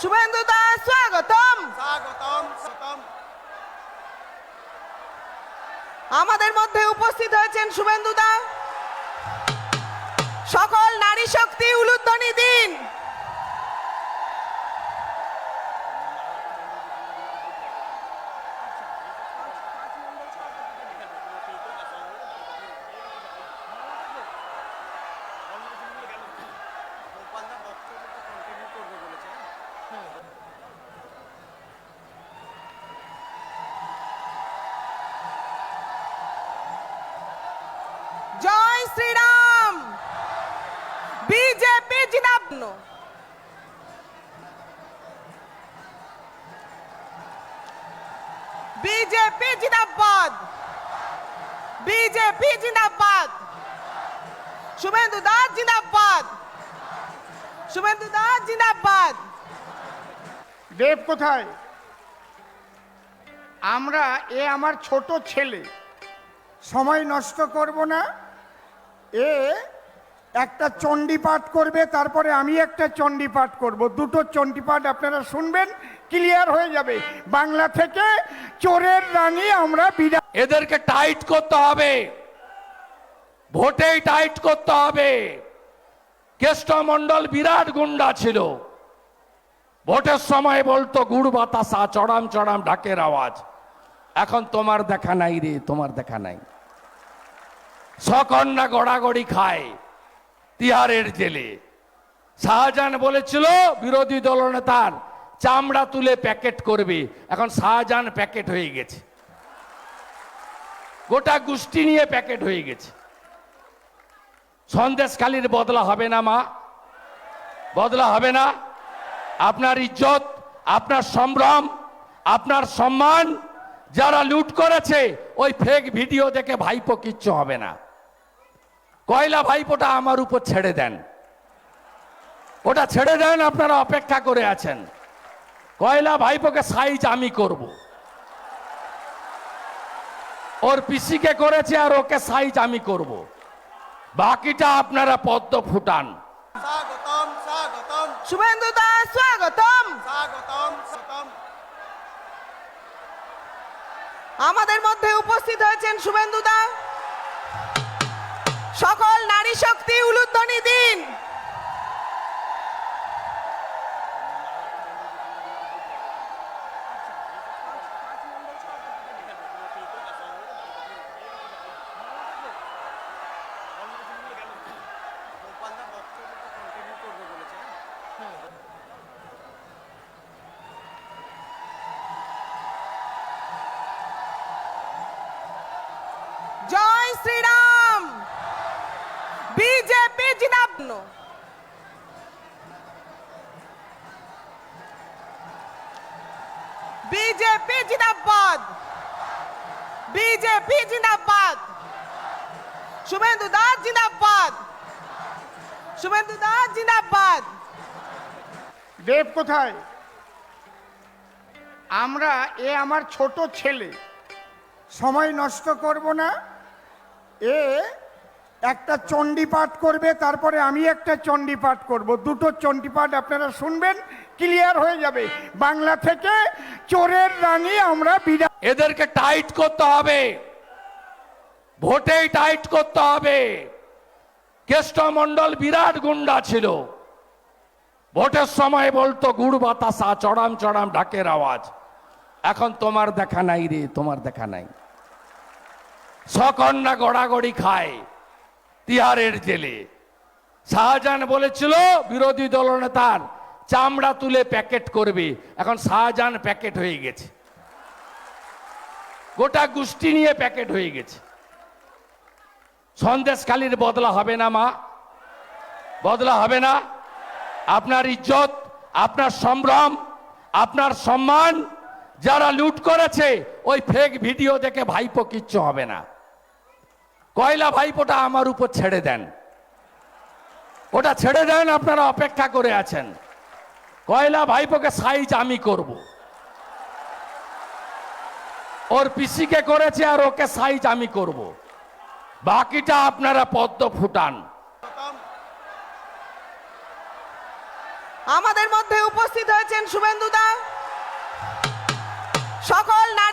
শুভেন্দু দাস স্বাগতম। স্বাগতম স্বাগতম। আমাদের মধ্যে উপস্থিত হয়েছেন শুভেন্দু দা। সকল নারী শক্তি উলুধ্বনি দিন। জয় শ্রীরাম বিজেপি জিনাব বিজেপি জিন্দাবাদ বিজেপি জিন্দাবাদ শুভেন্দু দাস জিন্দাবাদ শুভেন্দু দাস জিন্দাবাদ দেব কোথায়? আমরা এ আমার ছোট ছেলে। সময় নষ্ট করব না। এ একটা চণ্ডী পাঠ করবে, তারপরে আমি একটা চণ্ডী পাঠ করব। দুটো চণ্ডী পাঠ আপনারা শুনবেন, ক্লিয়ার হয়ে যাবে। বাংলা থেকে চোরের রানী আমরা বিদায় এদেরকে টাইট করতে হবে। ভোটেই টাইট করতে হবে। কেষ্টমণ্ডল বিরাট গুন্ডা ছিল। ভোটের সময় বলতো, গুড় বাতাসা, চড়াম চড়াম, ঢাকের আওয়াজ। এখন তোমার দেখা নাই রে, তোমার দেখা নাই। সকন্যা গড়াগড়ি খায় তিহারের জেলে। শাহজাহান বলেছিল, বিরোধী দলনেতার চামড়া তুলে প্যাকেট করবে। এখন শাহজাহান প্যাকেট হয়ে গেছে। গোটা গোষ্ঠী নিয়ে প্যাকেট হয়ে গেছে। সন্দেশখালির বদলা হবে না, মা। বদলা হবে না। আপনার ইজ্জত, আপনার সম্ভ্রম, আপনার সম্মান, যারা লুট করেছে, ওই ফেক ভিডিও দেখে ভাইপো কিচ্ছু হবে না। কয়লা ভাইপোটা আমার উপর ছেড়ে দেন। ওটা ছেড়ে দেন আপনারা অপেক্ষা করে আছেন। কয়লা ভাইপোকে সাইজ আমি করব। ওর পিসিকে করেছে আর ওকে সাইজ আমি করব। বাকিটা আপনারা পদ্ম ফুটান। স্বাগতম স্বাগতম। শুভেন্দু দাস স্বাগতম। স্বাগতম স্বাগতম। আমাদের মধ্যে উপস্থিত হয়েছেন শুভেন্দু দা। সকল নারী শক্তি উলুধ্বনি দিন গোপালদা বক্তব্যটা কন্টিনিউ করবে বলেছে হ্যাঁ? জয় শ্রীরাম বিজেপি জিন্দাবাদ। বিজেপি জিন্দাবাদ। শুভেন্দু দাস জিন্দাবাদ। শুভেন্দু দাস জিন্দাবাদ। দেব কোথায়? আমরা এ আমার ছোট ছেলে। সময় নষ্ট করব না। এ একটা চণ্ডী পাঠ করবে, তারপরে আমি একটা চণ্ডী পাঠ করব। দুটো চণ্ডী পাঠ আপনারা শুনবেন ক্লিয়ার হয়ে যাবে। বাংলা থেকে চোরের রানী আমরা বিদায় এদেরকে টাইট করতে হবে। ভোটেই টাইট করতে হবে। কেষ্টমণ্ডল বিরাট গুন্ডা ছিল। ভোটের সময় বলতো, গুড় বাতাসা, চড়াম চড়াম, ঢাকের আওয়াজ। এখন তোমার দেখা নাই রে, তোমার দেখা নাই। সকন্যা গড়াগড়ি খায়। তিহারের জেলে। শাহজাহান বলেছিল, বিরোধী দলনেতার চামড়া তুলে প্যাকেট করবে। এখন শাহজাহান প্যাকেট হয়ে গেছে। গোটা গোষ্ঠী নিয়ে প্যাকেট হয়ে গেছে। সন্দেশখালির বদলা হবে না, মা। বদলা হবে না। আপনার ইজ্জত, আপনার সম্ভ্রম, আপনার সম্মান, যারা লুট করেছে, ওই ফেক ভিডিও দেখে ভাইপো কিচ্ছু হবে না। কয়লা ভাইপোটা আমার উপর ছেড়ে দেন। ওটা ছেড়ে দেন, আপনারা অপেক্ষা করে আছেন। কয়লা ভাইপোকে সাইজ আমি করব। ওর পিসিকে করেছে আর ওকে সাইজ আমি করব। বাকিটা আপনারা পদ্ম ফুটান। আমাদের মধ্যে উপস্থিত হয়েছেন শুভেন্দু দা। সকল